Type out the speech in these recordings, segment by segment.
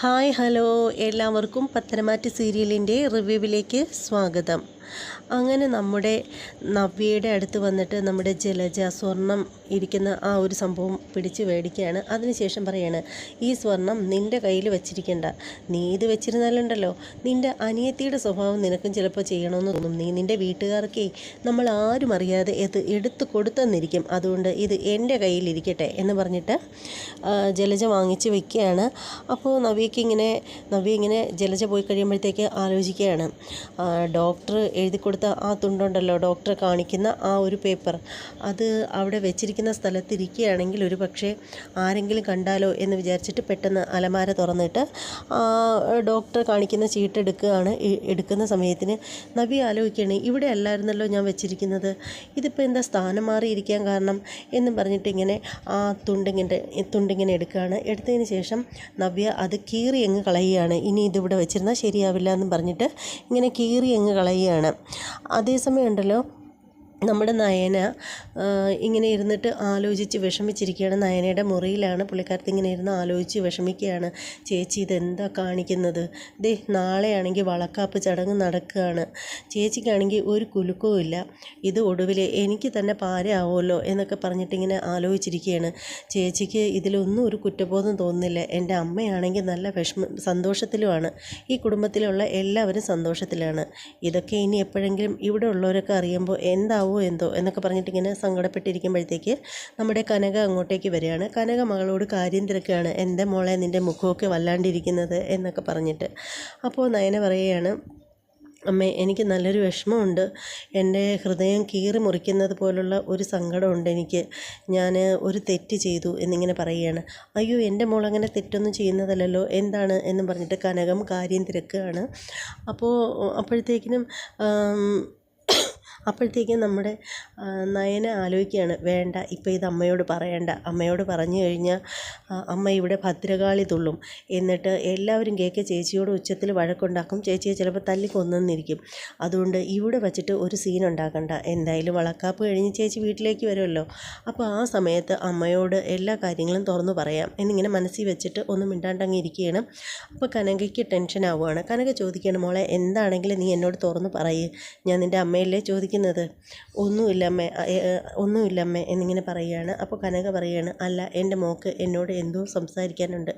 Hi hello. എല്ലാവർക്കും പത്തനമാറ്റ് സീരിയലിന്റെ റിവ്യൂവിലേക്ക് സ്വാഗതം. അങ്ങനെ നമ്മുടെ നവ്യയുടെ അടുത്ത് വന്നിട്ട് നമ്മുടെ ജലജ സ്വർണം ഇരിക്കുന്ന ആ ഒരു സംഭവം പിടിച്ച് മേടിക്കുകയാണ്. അതിനുശേഷം പറയാണ് ഈ സ്വർണം നിന്റെ കയ്യിൽ വെച്ചിരിക്കേണ്ട. നീ ഇത് വെച്ചിരുന്നാലുണ്ടല്ലോ. നിന്റെ അനിയത്തിയുടെ സ്വഭാവം നിനക്കും ചിലപ്പോൾ ചെയ്യണമെന്ന് തോന്നും. നീ നിന്റെ വീട്ടുകാർക്കേ നമ്മൾ ആരും അറിയാതെ ഇത് എടുത്തു കൊടുത്തെന്നിരിക്കും. അതുകൊണ്ട് ഇത് എന്റെ കയ്യിലിരിക്കട്ടെ എന്ന് പറഞ്ഞിട്ട് ജലജ വാങ്ങിച്ച് വെക്കുകയാണ്. അപ്പോൾ നവ്യയ്ക്ക് ഇങ്ങനെ നവ്യ ഇങ്ങനെ ജലജ പോയി കഴിയുമ്പോഴത്തേക്ക് ആലോചിക്കുകയാണ്. ഡോക്ടർ എഴുതി കൊടുത്ത ആ തുണ്ടുണ്ടല്ലോ ഡോക്ടറെ കാണിക്കുന്ന ആ ഒരു പേപ്പർ. അത് അവിടെ വെച്ചിരിക്കുന്ന സ്ഥലത്ത് ഇരിക്കുകയാണെങ്കിൽ ഒരു പക്ഷേ ആരെങ്കിലും കണ്ടാലോ എന്ന് വിചാരിച്ചിട്ട് പെട്ടെന്ന് അലമാര തുറന്നിട്ട് ആ, ഡോക്ടറെ കാണിക്കുന്ന ചീട്ട് എടുക്കുകയാണ് എടുക്കുന്ന സമയത്തിന് നവി ആലോചിക്കുകയാണ് ഇവിടെ അല്ലായിരുന്നല്ലോ ഞാൻ വെച്ചിരിക്കുന്നത്. ഇതിപ്പോൾ എന്താ സ്ഥാനം മാറിയിരിക്കാൻ കാരണം? എന്നും പറഞ്ഞിട്ട് ഇങ്ങനെ ആ തുണ്ടിങ്ങനെ തുണ്ടിങ്ങനെ എടുക്കുകയാണ്. എടുത്തതിന് ശേഷം നവ്യ അത് കീറി അങ്ങ് കളയുകയാണ്. ഇനി ഇതിവിടെ വെച്ചിരുന്നാൽ ശരിയാവില്ല എന്ന് പറഞ്ഞിട്ട് ഇങ്ങനെ കീറി അങ്ങ് കളയുകയാണ്. അതേസമയം ഉണ്ടല്ലോ നമ്മുടെ നയന ഇങ്ങനെ ഇരുന്നിട്ട് ആലോചിച്ച് വിഷമിച്ചിരിക്കുകയാണ്. നയനയുടെ മുറിയിലാണ് പുള്ളിക്കാരത്തി ഇങ്ങനെ ഇരുന്ന് ആലോചിച്ച് വിഷമിക്കുകയാണ്. ചേച്ചി ഇതെന്താ കാണിക്കുന്നത്? ദേ നാളെയാണെങ്കിൽ വളക്കാപ്പ് ചടങ്ങ് നടക്കുകയാണ്. ചേച്ചിക്കാണെങ്കിൽ ഒരു കുലുക്കവും ഇല്ല. ഇത് ഒടുവിൽ എനിക്ക് തന്നെ പാരയാവുമല്ലോ എന്നൊക്കെ പറഞ്ഞിട്ട് ഇങ്ങനെ ആലോചിച്ചിരിക്കുകയാണ്. ചേച്ചിക്ക് ഇതിലൊന്നും ഒരു കുറ്റബോധം തോന്നുന്നില്ല. എന്റെ അമ്മയാണെങ്കിൽ നല്ല വിഷമ സന്തോഷത്തിലുമാണ്. ഈ കുടുംബത്തിലുള്ള എല്ലാവരും സന്തോഷത്തിലാണ്. ഇതൊക്കെ ഇനി എപ്പോഴെങ്കിലും ഇവിടെ ഉള്ളവരൊക്കെ അറിയുമ്പോൾ എന്താവോ എന്തോ എന്നൊക്കെ പറഞ്ഞിട്ടിങ്ങനെ സങ്കടപ്പെട്ടിരിക്കുമ്പോഴത്തേക്ക് നമ്മുടെ കനക അങ്ങോട്ടേക്ക് വരികയാണ്. കനക മകളോട് കാര്യം തിരക്കുകയാണ്. എന്റെ മോളെ നിന്റെ മുഖമൊക്കെ വല്ലാണ്ടിരിക്കുന്നത്? എന്നൊക്കെ പറഞ്ഞിട്ട്. അപ്പോൾ നയന പറയുകയാണ് അമ്മേ എനിക്ക് നല്ലൊരു വിഷമമുണ്ട്. എന്റെ ഹൃദയം കീറി മുറിക്കുന്നത് പോലുള്ള ഒരു സങ്കടമുണ്ട് എനിക്ക്. ഞാൻ ഒരു തെറ്റ് ചെയ്തു എന്നിങ്ങനെ പറയുകയാണ്. അയ്യോ എന്റെ മോൾ അങ്ങനെ തെറ്റൊന്നും ചെയ്യുന്നതല്ലല്ലോ. എന്താണ്? എന്നും പറഞ്ഞിട്ട് കനകം കാര്യം തിരക്കുകയാണ്. അപ്പോൾ അപ്പോഴത്തേക്കിനും അപ്പോഴത്തേക്കും നമ്മുടെ നയന ആലോചിക്കുകയാണ് വേണ്ട ഇപ്പോൾ ഇത് അമ്മയോട് പറയണ്ട. അമ്മയോട് പറഞ്ഞു കഴിഞ്ഞാൽ അമ്മ ഇവിടെ ഭദ്രകാളി തുള്ളും. എന്നിട്ട് എല്ലാവരും കേൾക്കുക ചേച്ചിയോട് ഉച്ചത്തിൽ വഴക്കുണ്ടാക്കും. ചേച്ചിയെ ചിലപ്പോൾ തല്ലി കൊന്നെന്നിരിക്കും. അതുകൊണ്ട് ഇവിടെ വച്ചിട്ട് ഒരു സീൻ ഉണ്ടാക്കണ്ട. എന്തായാലും വളക്കാപ്പ് കഴിഞ്ഞ് ചേച്ചി വീട്ടിലേക്ക് വരുമല്ലോ. അപ്പോൾ ആ സമയത്ത് അമ്മയോട് എല്ലാ കാര്യങ്ങളും തുറന്നു പറയാം. എന്നിങ്ങനെ മനസ്സിൽ വെച്ചിട്ട് ഒന്ന് മിണ്ടാണ്ടങ്ങ് ഇരിക്കുകയാണ് അപ്പോൾ കനകയ്ക്ക് ടെൻഷൻ ആവുകയാണ്. കനക ചോദിക്കുകയാണ് മോളെ എന്താണെങ്കിലും നീ എന്നോട് തുറന്ന് പറയ്. ഞാൻ നിന്റെ അമ്മയല്ലേ ചോദിക്കുന്നത്? ഒന്നുമില്ല അമ്മേ ഒന്നുമില്ലമ്മേ ഒന്നുമില്ല അമ്മേ എന്നിങ്ങനെ പറയുകയാണ്. അപ്പോൾ കനക പറയുകയാണ് അല്ല എന്റെ മോൾക്ക് എന്നോട് എന്തോ സംസാരിക്കാനുണ്ട്.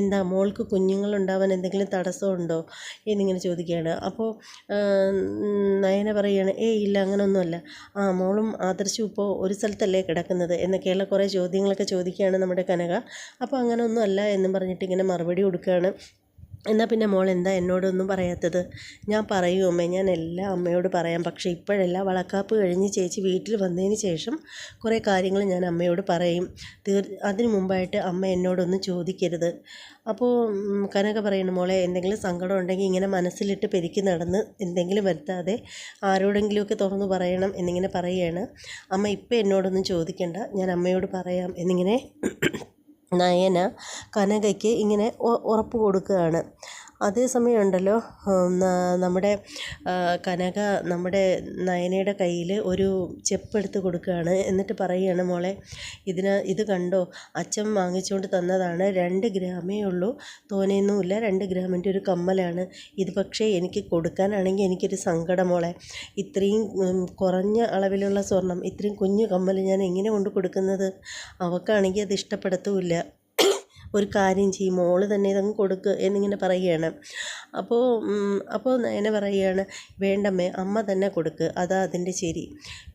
എന്താ മോൾക്ക് കുഞ്ഞുങ്ങളുണ്ടാവാൻ എന്തെങ്കിലും തടസ്സമുണ്ടോ? എന്നിങ്ങനെ ചോദിക്കുകയാണ്. അപ്പോൾ നയന പറയുകയാണ് ഏയ് ഇല്ല അങ്ങനെയൊന്നുമല്ല ആ മോളും ആദർശവും ഇപ്പോൾ ഒരു സ്ഥലത്തല്ലേ കിടക്കുന്നത്? എന്നൊക്കെയുള്ള കുറേ ചോദ്യങ്ങളൊക്കെ ചോദിക്കുകയാണ് നമ്മുടെ കനക. അപ്പോൾ അങ്ങനെ അല്ല എന്നും പറഞ്ഞിട്ട് ഇങ്ങനെ മറുപടി കൊടുക്കുകയാണ്. എന്നാൽ പിന്നെ മോൾ എന്താ എന്നോടൊന്നും പറയാത്തത്? ഞാൻ പറയും അമ്മേ ഞാൻ എല്ലാം അമ്മയോട് പറയാം. പക്ഷേ ഇപ്പോഴല്ല വളക്കാപ്പ് കഴിഞ്ഞ് ചേച്ചി വീട്ടിൽ വന്നതിന് ശേഷം കുറേ കാര്യങ്ങൾ ഞാൻ അമ്മയോട് പറയും. തീർ അതിന് മുമ്പായിട്ട് അമ്മ എന്നോടൊന്നും ചോദിക്കരുത്. അപ്പോൾ കനക പറയുന്നു മോളെ എന്തെങ്കിലും സങ്കടം ഉണ്ടെങ്കിൽ ഇങ്ങനെ മനസ്സിലിട്ട് പെരുക്കി നടന്ന് എന്തെങ്കിലും വരുത്താതെ ആരോടെങ്കിലുമൊക്കെ തുറന്നു പറയണം എന്നിങ്ങനെ പറയുകയാണ്. അമ്മ ഇപ്പം എന്നോടൊന്നും ചോദിക്കണ്ട ഞാൻ അമ്മയോട് പറയാം എന്നിങ്ങനെ നയന കനകയ്ക്ക് ഇങ്ങനെ ഉറപ്പ് കൊടുക്കുകയാണ്. അതേസമയം ഉണ്ടല്ലോ നമ്മുടെ കനക നമ്മുടെ നയനയുടെ കയ്യിൽ ഒരു ചെപ്പെടുത്ത് കൊടുക്കുകയാണ്. എന്നിട്ട് പറയുകയാണ് മോളെ ഇതിന് ഇത് കണ്ടോ? അച്ഛൻ വാങ്ങിച്ചുകൊണ്ട് തന്നതാണ്. രണ്ട് ഗ്രാമേ ഉള്ളൂ. തോനെയൊന്നുമില്ല. രണ്ട് ഗ്രാമിന്റെ ഒരു കമ്മലാണ്. ഇത് പക്ഷേ എനിക്ക് കൊടുക്കാനാണെങ്കിൽ എനിക്കൊരു സങ്കടം മോളെ. ഇത്രയും കുറഞ്ഞ അളവിലുള്ള സ്വർണം ഇത്രയും കുഞ്ഞു കമ്മൽ ഞാൻ എങ്ങനെ കൊണ്ട് കൊടുക്കുന്നത്? അവൾക്കാണെങ്കിൽ അത് ഇഷ്ടപ്പെടത്തുമില്ല. ഒരു കാര്യം ചെയ്യും മോൾ തന്നെ ഇതങ്ങ് കൊടുക്ക് എന്നിങ്ങനെ പറയുകയാണ്. അപ്പോൾ അപ്പോൾ നയന പറയുകയാണ് വേണ്ടമ്മേ അമ്മ തന്നെ കൊടുക്ക് അതാ അതിന്റെ ശരി.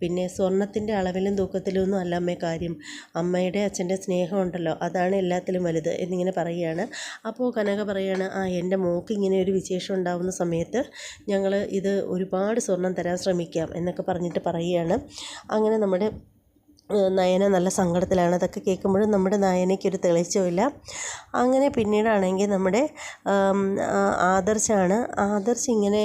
പിന്നെ സ്വർണത്തിന്റെ അളവിലും തൂക്കത്തിലും ഒന്നും അല്ല അമ്മേ കാര്യം. അമ്മയുടെ അച്ഛന്റെ സ്നേഹമുണ്ടല്ലോ അതാണ് എല്ലാത്തിലും വലുത് എന്നിങ്ങനെ പറയുകയാണ്. അപ്പോൾ കനക പറയുകയാണ് ആ എന്റെ മോക്ക് ഇങ്ങനെ ഒരു വിശേഷം ഉണ്ടാകുന്ന സമയത്ത് ഞങ്ങൾ ഇത് ഒരുപാട് സ്വർണം തരാൻ ശ്രമിക്കാം എന്നൊക്കെ പറഞ്ഞിട്ട് പറയുകയാണ്. അങ്ങനെ നമ്മുടെ നയന നല്ല സങ്കടത്തിലാണ് അതൊക്കെ കേൾക്കുമ്പോഴും നമ്മുടെ നയനയ്ക്കൊരു തെളിച്ചമില്ല അങ്ങനെ പിന്നീടാണെങ്കിൽ നമ്മുടെ ആദർശാണ്. ആദർശ് ഇങ്ങനെ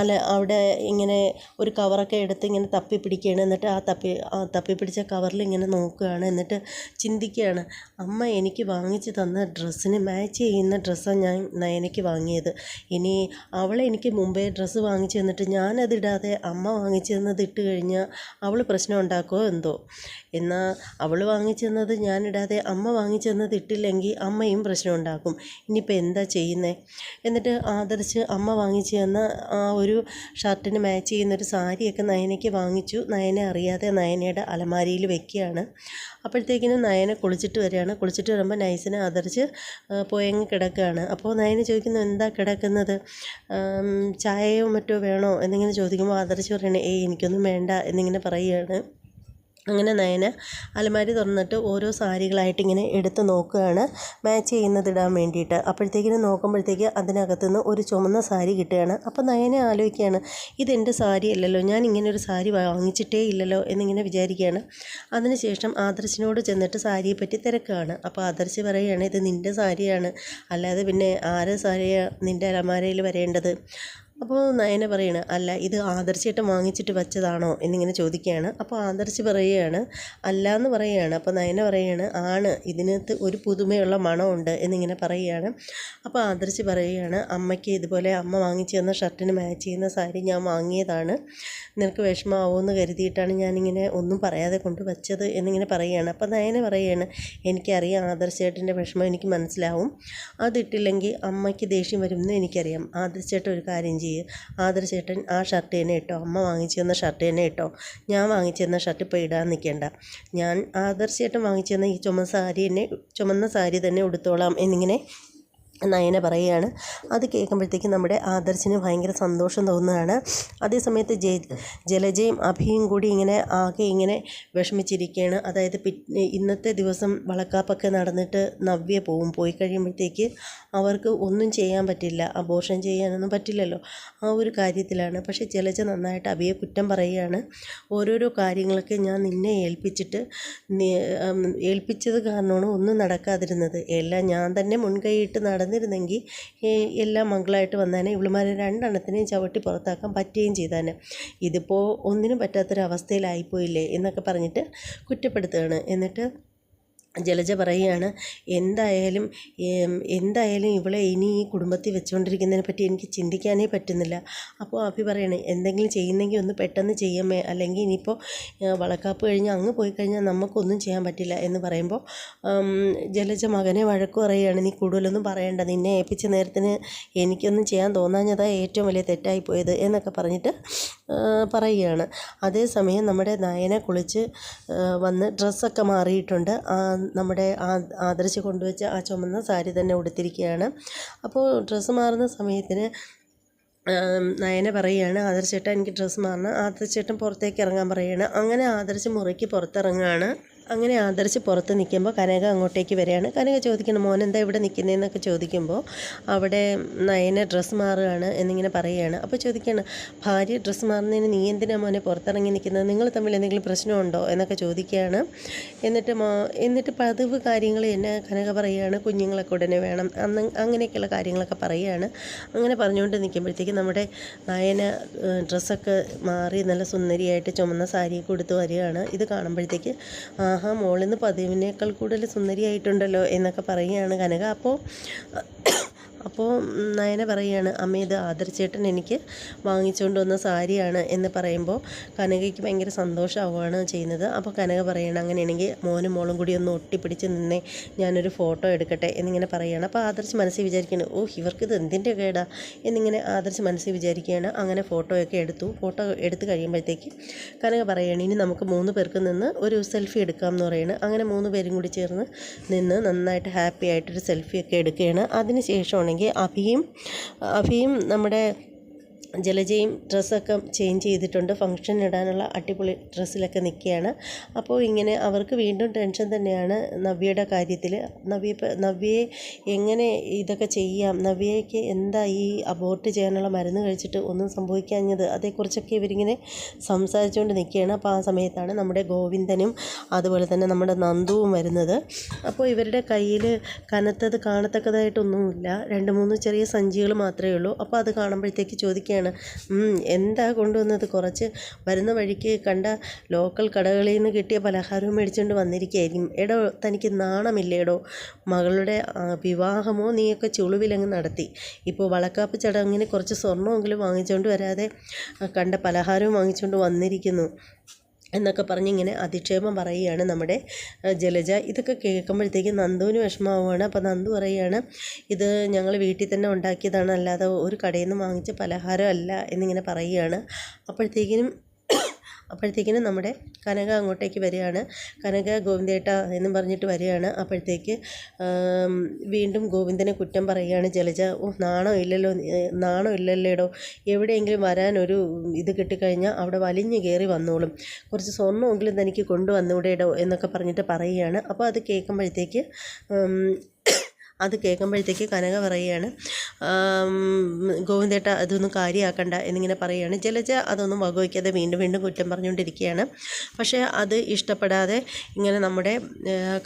അല്ല അവിടെ ഇങ്ങനെ ഒരു കവറൊക്കെ എടുത്ത് ഇങ്ങനെ തപ്പി പിടിക്കുകയാണ് എന്നിട്ട് ആ തപ്പി ആ തപ്പി പിടിച്ച കവറിൽ ഇങ്ങനെ നോക്കുകയാണ്. എന്നിട്ട് ചിന്തിക്കുകയാണ് അമ്മ എനിക്ക് വാങ്ങിച്ച് തന്ന ഡ്രസ്സിന് മാച്ച് ചെയ്യുന്ന ഡ്രസ്സാണ് ഞാൻ നയനയ്ക്ക് വാങ്ങിയത്. ഇനി അവൾ എനിക്ക് മുമ്പേ ഡ്രസ്സ് വാങ്ങിച്ചു തന്നിട്ട് ഞാനതിടാതെ അമ്മ വാങ്ങിച്ചു തന്നത് ഇട്ട് കഴിഞ്ഞാൽ അവൾ പ്രശ്നം ഉണ്ടാക്കുമോ എന്തോ? എന്നാൽ അവൾ വാങ്ങിച്ചെന്നത് ഞാനിടാതെ അമ്മ വാങ്ങിച്ചെന്നത് ഇട്ടില്ലെങ്കിൽ അമ്മയും പ്രശ്നം ഉണ്ടാക്കും. ഇനിയിപ്പോൾ എന്താ ചെയ്യുന്നത് എന്നിട്ട് ആദർശ് അമ്മ വാങ്ങിച്ചു തന്ന ആ ഒരു ഷർട്ടിന് മാച്ച് ചെയ്യുന്നൊരു സാരിയൊക്കെ നയനയ്ക്ക് വാങ്ങിച്ചു. നയനെ അറിയാതെ നയനയുടെ അലമാരിയിൽ വെക്കുകയാണ്. അപ്പോഴത്തേക്കിനും നയനെ കുളിച്ചിട്ട് വരികയാണ്. കുളിച്ചിട്ട് വരുമ്പോൾ നൈസിനെ ആദർശ് പോയങ്ങ് കിടക്കുകയാണ്. അപ്പോൾ നയന ചോദിക്കുന്നു എന്താ കിടക്കുന്നത്? ചായയോ മറ്റോ വേണോ? എന്നിങ്ങനെ ചോദിക്കുമ്പോൾ ആദർശ് പറയണേ ഏയ് എനിക്കൊന്നും വേണ്ട എന്നിങ്ങനെ പറയുകയാണ്. അങ്ങനെ നയന അലമാരി തുറന്നിട്ട് ഓരോ സാരികളായിട്ട് ഇങ്ങനെ എടുത്ത് നോക്കുകയാണ്. മാച്ച് ചെയ്യുന്നത് ഇടാൻ വേണ്ടിയിട്ട്. അപ്പോഴത്തേക്കിനും നോക്കുമ്പോഴത്തേക്ക് അതിനകത്തുനിന്ന് ഒരു ചുമന്ന സാരി കിട്ടുകയാണ്. അപ്പോൾ നയന ആലോചിക്കുകയാണ് ഇതെന്റെ സാരി അല്ലല്ലോ. ഞാൻ ഇങ്ങനെ ഒരു സാരി വാങ്ങിച്ചിട്ടേ ഇല്ലല്ലോ എന്നിങ്ങനെ വിചാരിക്കുകയാണ്. അതിനുശേഷം ആദർശിനോട് ചെന്നിട്ട് സാരിയെ പറ്റി തിരക്കുകയാണ്. അപ്പോൾ ആദർശ് പറയുകയാണ് ഇത് നിന്റെ സാരിയാണ്. അല്ലാതെ പിന്നെ ആരെ സാരിയാണ് നിന്റെ അലമാരയിൽ വരേണ്ടത്? അപ്പോൾ നയന പറയാണ് അല്ല ഇത് ആദർശേട്ടൻ വാങ്ങിച്ചിട്ട് വെച്ചതാണോ? എന്നിങ്ങനെ ചോദിക്കുകയാണ്. അപ്പോൾ ആദർശ് പറയുകയാണ് അല്ല എന്ന് പറയുകയാണ്. അപ്പോൾ നയന പറയുകയാണ് ആണ് ഇതിനകത്ത് ഒരു പുതുമയുള്ള മണമുണ്ട് എന്നിങ്ങനെ പറയുകയാണ്. അപ്പോൾ ആദർശ് പറയുകയാണ് അമ്മയ്ക്ക് ഇതുപോലെ അമ്മ വാങ്ങിച്ചു തന്ന ഷർട്ടിന് മാച്ച് ചെയ്യുന്ന സാരി ഞാൻ വാങ്ങിയതാണ്. നിനക്ക് വിഷമമാവുമെന്ന് കരുതിയിട്ടാണ് ഞാനിങ്ങനെ ഒന്നും പറയാതെ കൊണ്ട് വെച്ചത് എന്നിങ്ങനെ പറയുകയാണ്. അപ്പോൾ നയന പറയുകയാണ് എനിക്കറിയാം ആദർശേട്ടന്റെ വിഷമം എനിക്ക് മനസ്സിലാവും. അതിട്ടില്ലെങ്കിൽ അമ്മയ്ക്ക് ദേഷ്യം വരുമെന്ന് എനിക്കറിയാം. ആദർശേട്ടൻ ഒരു കാര്യം ചെയ്യും ആദർശേട്ടൻ ആ ഷർട്ട് തന്നെ ഇട്ടോ അമ്മ വാങ്ങിച്ചു തന്ന ഷർട്ട് തന്നെ ഇട്ടോ. ഞാൻ വാങ്ങിച്ചു തന്ന ഷർട്ട് ഇപ്പോൾ ഇടാൻ നിൽക്കേണ്ട ഞാൻ ആദർശേട്ടൻ വാങ്ങിച്ചു തന്ന ഈ ചുമന്ന സാരി തന്നെ ചുമന്ന സാരി തന്നെ ഉടുത്തോളാം എന്നിങ്ങനെ നയന പറയുകയാണ്. അത് കേൾക്കുമ്പോഴത്തേക്കും നമ്മുടെ ആദർശിന് ഭയങ്കര സന്തോഷം തോന്നുകയാണ്. അതേസമയത്ത് ജെ ജലജയും അഭിയും കൂടി ഇങ്ങനെ ആകെ ഇങ്ങനെ വിഷമിച്ചിരിക്കുകയാണ്. അതായത് ഇന്നത്തെ ദിവസം വളക്കാപ്പൊക്കെ നടന്നിട്ട് നവ്യ പോവും. പോയി കഴിയുമ്പോഴത്തേക്ക് അവർക്ക് ഒന്നും ചെയ്യാൻ പറ്റില്ല. അബോർഷൻ ചെയ്യാനൊന്നും പറ്റില്ലല്ലോ. ആ ഒരു കാര്യത്തിലാണ്. പക്ഷേ ജലജ നന്നായിട്ട് അഭിയെ കുറ്റം പറയുകയാണ്. ഓരോരോ കാര്യങ്ങളൊക്കെ ഞാൻ നിന്നെ ഏൽപ്പിച്ചിട്ട് ഏൽപ്പിച്ചത് കാരണമാണ് ഒന്നും നടക്കാതിരുന്നത്. എല്ലാം ഞാൻ തന്നെ മുൻകൈയിട്ട് നടന്നിരുന്നെങ്കിൽ എല്ലാം മംഗളമായിട്ട് വന്നേനെ. ഇവളുമാരെ രണ്ടെണ്ണത്തിനെയും ചവിട്ടി പുറത്താക്കാൻ പറ്റുകയും ചെയ്താനെ. ഇതിപ്പോൾ ഒന്നിനും പറ്റാത്തൊരവസ്ഥയിലായിപ്പോയില്ലേ എന്നൊക്കെ പറഞ്ഞിട്ട് കുറ്റപ്പെടുത്തുകയാണ്. എന്നിട്ട് ജലജ പറയുകയാണ് എന്തായാലും എന്തായാലും ഇവളെ ഇനി ഈ കുടുംബത്തിൽ വെച്ചുകൊണ്ടിരിക്കുന്നതിനെ പറ്റി എനിക്ക് ചിന്തിക്കാനേ പറ്റുന്നില്ല. അപ്പോൾ അഭി പറയണേ എന്തെങ്കിലും ചെയ്യുന്നെങ്കിൽ ഒന്ന് പെട്ടെന്ന് ചെയ്യമേ അല്ലെങ്കിൽ ഇനിയിപ്പോൾ വളക്കാപ്പ് കഴിഞ്ഞ് അങ്ങ് പോയി കഴിഞ്ഞാൽ നമുക്കൊന്നും ചെയ്യാൻ പറ്റില്ല. എന്ന് പറയുമ്പോൾ ജലജ മകനെ വഴക്ക് പറയുകയാണ് നീ കൂടുതലൊന്നും പറയണ്ട. നിന്നെ ഏൽപ്പിച്ച നേരത്തിന് എനിക്കൊന്നും ചെയ്യാൻ തോന്നാഞ്ഞതാണ് ഏറ്റവും വലിയ തെറ്റായിപ്പോയത് എന്നൊക്കെ പറഞ്ഞിട്ട് പറയുകയാണ്. അതേസമയം നമ്മുടെ നയന കുളിച്ച് വന്ന് ഡ്രസ്സൊക്കെ മാറിയിട്ടുണ്ട്. നമ്മുടെ ആ- ആദർശ് കൊണ്ടുവച്ച ആ ചുമന്ന സാരി തന്നെ ഉടുത്തിരിക്കുകയാണ്. അപ്പോൾ ഡ്രസ്സ് മാറുന്ന സമയത്തിന് നയന പറയുകയാണ് ആദർശേട്ടൻ എനിക്ക് ഡ്രസ്സ് മാറണം. ആദർശേട്ടൻ പുറത്തേക്ക് ഇറങ്ങാൻ പറയുകയാണ്. അങ്ങനെ ആദർശ് മുറിക്ക് പുറത്തിറങ്ങുകയാണ്. അങ്ങനെ ആദർശ് പുറത്ത് നിൽക്കുമ്പോൾ കനക അങ്ങോട്ടേക്ക് വരികയാണ്. കനക ചോദിക്കണം മോൻ എന്താ ഇവിടെ നിൽക്കുന്നതെന്നൊക്കെ ചോദിക്കുമ്പോൾ അവിടെ നയന ഡ്രസ്സ് മാറുകയാണ് എന്നിങ്ങനെ പറയുകയാണ്. അപ്പോൾ ചോദിക്കുകയാണ് ഭാര്യ ഡ്രസ്സ് മാറുന്നതിന് നീ എന്തിനാണ് മോനെ പുറത്തിറങ്ങി നിൽക്കുന്നത്? നിങ്ങൾ തമ്മിൽ എന്തെങ്കിലും പ്രശ്നമുണ്ടോ? എന്നൊക്കെ ചോദിക്കുകയാണ്. എന്നിട്ട് മോ എന്നിട്ട് പതിവ് കാര്യങ്ങൾ എന്നെ കനക പറയുകയാണ് കുഞ്ഞുങ്ങളൊക്കെ ഉടനെ വേണം. അന്ന് അങ്ങനെയൊക്കെയുള്ള കാര്യങ്ങളൊക്കെ പറയുകയാണ്. അങ്ങനെ പറഞ്ഞുകൊണ്ട് നിൽക്കുമ്പോഴത്തേക്ക് നമ്മുടെ നയന ഡ്രസ്സൊക്കെ മാറി നല്ല സുന്ദരിയായിട്ട് ചുമന്ന സാരിയൊക്കെ കൊടുത്ത് വരികയാണ്. ഇത് കാണുമ്പോഴത്തേക്ക് ആഹാ മോളിന്ന് പതിവിനേക്കാൾ കൂടുതൽ സുന്ദരിയായിട്ടുണ്ടല്ലോ എന്നൊക്കെ പറയുകയാണ് കനക. അപ്പോൾ അപ്പോൾ നയന പറയുകയാണ് അമ്മ ഇത് ആദർശേട്ടൻ എനിക്ക് വാങ്ങിച്ചുകൊണ്ട് വന്ന സാരിയാണ് എന്ന് പറയുമ്പോൾ കനകയ്ക്ക് ഭയങ്കര സന്തോഷമാവുകയാണ് ചെയ്യുന്നത്. അപ്പോൾ കനക പറയണം അങ്ങനെയാണെങ്കിൽ മോനും മോളും കൂടി ഒന്ന് ഒട്ടിപ്പിടിച്ച് നിന്നേ ഞാനൊരു ഫോട്ടോ എടുക്കട്ടെ എന്നിങ്ങനെ പറയുകയാണ്. അപ്പോൾ ആദർശ് മനസ്സിൽ വിചാരിക്കുന്നു ഓ ഇവർക്ക് ഇത് എന്തിന്റെ കേടാ എന്നിങ്ങനെ ആദർശ് മനസ്സിൽ വിചാരിക്കുകയാണ്. അങ്ങനെ ഫോട്ടോയൊക്കെ എടുത്തു. ഫോട്ടോ എടുത്ത് കഴിയുമ്പോഴത്തേക്ക് കനക പറയുകയാണ് ഇനി നമുക്ക് മൂന്ന് പേർക്ക് നിന്ന് ഒരു സെൽഫി എടുക്കാം എന്ന് പറയുന്നത് അങ്ങനെ മൂന്ന് പേരും കൂടി ചേർന്ന് നിന്ന് നന്നായിട്ട് ഹാപ്പി ആയിട്ടൊരു സെൽഫിയൊക്കെ എടുക്കുകയാണ്. അതിന് ശേഷമാണെങ്കിൽ അഭിയും അഭിയും നമ്മുടെ ജലജയും ഡ്രസ്സൊക്കെ ചേഞ്ച് ചെയ്തിട്ടുണ്ട്. ഫംഗ്ഷൻ ഇടാനുള്ള അടിപൊളി ഡ്രസ്സിലൊക്കെ നിൽക്കുകയാണ്. അപ്പോൾ ഇങ്ങനെ അവർക്ക് വീണ്ടും ടെൻഷൻ തന്നെയാണ് നവ്യയുടെ കാര്യത്തിൽ നവ്യ നവ്യയെ എങ്ങനെ ഇതൊക്കെ ചെയ്യാം? നവ്യയ്ക്ക് എന്താ ഈ അബോർട്ട് ചെയ്യാനുള്ള മരുന്ന് കഴിച്ചിട്ട് ഒന്നും സംഭവിക്കാഞ്ഞത്? അതേക്കുറിച്ചൊക്കെ ഇവരിങ്ങനെ സംസാരിച്ചുകൊണ്ട് നിൽക്കുകയാണ്. അപ്പോൾ ആ സമയത്താണ് നമ്മുടെ ഗോവിന്ദനും അതുപോലെ തന്നെ നമ്മുടെ നന്ദുവും വരുന്നത്. അപ്പോൾ ഇവരുടെ കയ്യിൽ കനത്തത് കാണത്തക്കതായിട്ടൊന്നുമില്ല. രണ്ട് മൂന്ന് ചെറിയ സഞ്ചികൾ മാത്രമേ ഉള്ളൂ. അപ്പോൾ അത് കാണുമ്പോഴത്തേക്ക് ചോദിക്കുകയാണ് എന്താ കൊണ്ടുവന്നത്? കുറച്ച് വരുന്ന വഴിക്ക് കണ്ട ലോക്കൽ കടകളിൽ നിന്ന് കിട്ടിയ പലഹാരവും മേടിച്ചുകൊണ്ട് വന്നിരിക്കുകയായിരിക്കും. എടോ തനിക്ക് നാണമില്ലേടോ? മകളുടെ വിവാഹമോ നീയൊക്കെ ചുളുവിലങ്ങ് നടത്തി. ഇപ്പോൾ വളക്കാപ്പ് ചടങ്ങിന് കുറച്ച് സ്വർണമെങ്കിലും വാങ്ങിച്ചുകൊണ്ട് വരാതെ കണ്ട പലഹാരവും വാങ്ങിച്ചുകൊണ്ട് വന്നിരിക്കുന്നു. എന്നൊക്കെ പറഞ്ഞ് ഇങ്ങനെ അധിക്ഷേപം പറയുകയാണ് നമ്മുടെ ജലജ. ഇതൊക്കെ കേൾക്കുമ്പോഴത്തേക്ക് നന്ദുവിന് വിഷമമാവുകയാണ്. അപ്പോൾ നന്ദു പറയുകയാണ് ഇത് ഞങ്ങൾ വീട്ടിൽ തന്നെ ഉണ്ടാക്കിയതാണ് അല്ലാതെ ഒരു കടയിൽ നിന്ന് വാങ്ങിച്ച പലഹാരം അല്ല എന്നിങ്ങനെ പറയുകയാണ്. അപ്പോഴത്തേക്കിനും അപ്പോഴത്തേക്കിനും നമ്മുടെ കനക അങ്ങോട്ടേക്ക് വരികയാണ്. കനക ഗോവിന്ദേട്ട എന്നും പറഞ്ഞിട്ട് വരികയാണ്. അപ്പോഴത്തേക്ക് വീണ്ടും ഗോവിന്ദനെ കുറ്റം പറയുകയാണ് ജലജ. ഓ നാണോ ഇല്ലല്ലോ നാണോ ഇല്ലല്ലോ ഇല്ലല്ലേടോ? എവിടെയെങ്കിലും വരാനൊരു ഇത് കിട്ടിക്കഴിഞ്ഞാൽ അവിടെ വലിഞ്ഞു കയറി വന്നോളും. കുറച്ച് സ്വർണമെങ്കിലും തനിക്ക് കൊണ്ടുവന്നൂടെടോ എന്നൊക്കെ പറഞ്ഞിട്ട് പറയുകയാണ്. അപ്പോൾ അത് കേൾക്കുമ്പോഴത്തേക്ക് അത് കേൾക്കുമ്പോഴത്തേക്ക് കനക പറയുകയാണ് ഗോവിന്ദേട്ട അതൊന്നും കാര്യമാക്കണ്ട എന്നിങ്ങനെ പറയുകയാണ്. ജലജ അതൊന്നും വകവയ്ക്കാതെ വീണ്ടും വീണ്ടും കുറ്റം പറഞ്ഞുകൊണ്ടിരിക്കുകയാണ്. പക്ഷേ അത് ഇഷ്ടപ്പെടാതെ ഇങ്ങനെ നമ്മുടെ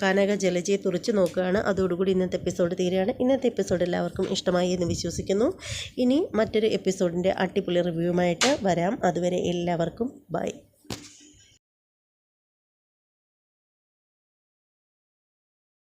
കനക ജലജയെ തുറച്ച് നോക്കുകയാണ്. അതോടുകൂടി ഇന്നത്തെ എപ്പിസോഡ് തീരുകയാണ്. ഇന്നത്തെ എപ്പിസോഡ് എല്ലാവർക്കും ഇഷ്ടമായി എന്ന് വിശ്വസിക്കുന്നു. ഇനി മറ്റൊരു എപ്പിസോഡിന്റെ അടിപൊളി റിവ്യൂവുമായിട്ട് വരാം. അതുവരെ എല്ലാവർക്കും ബൈ.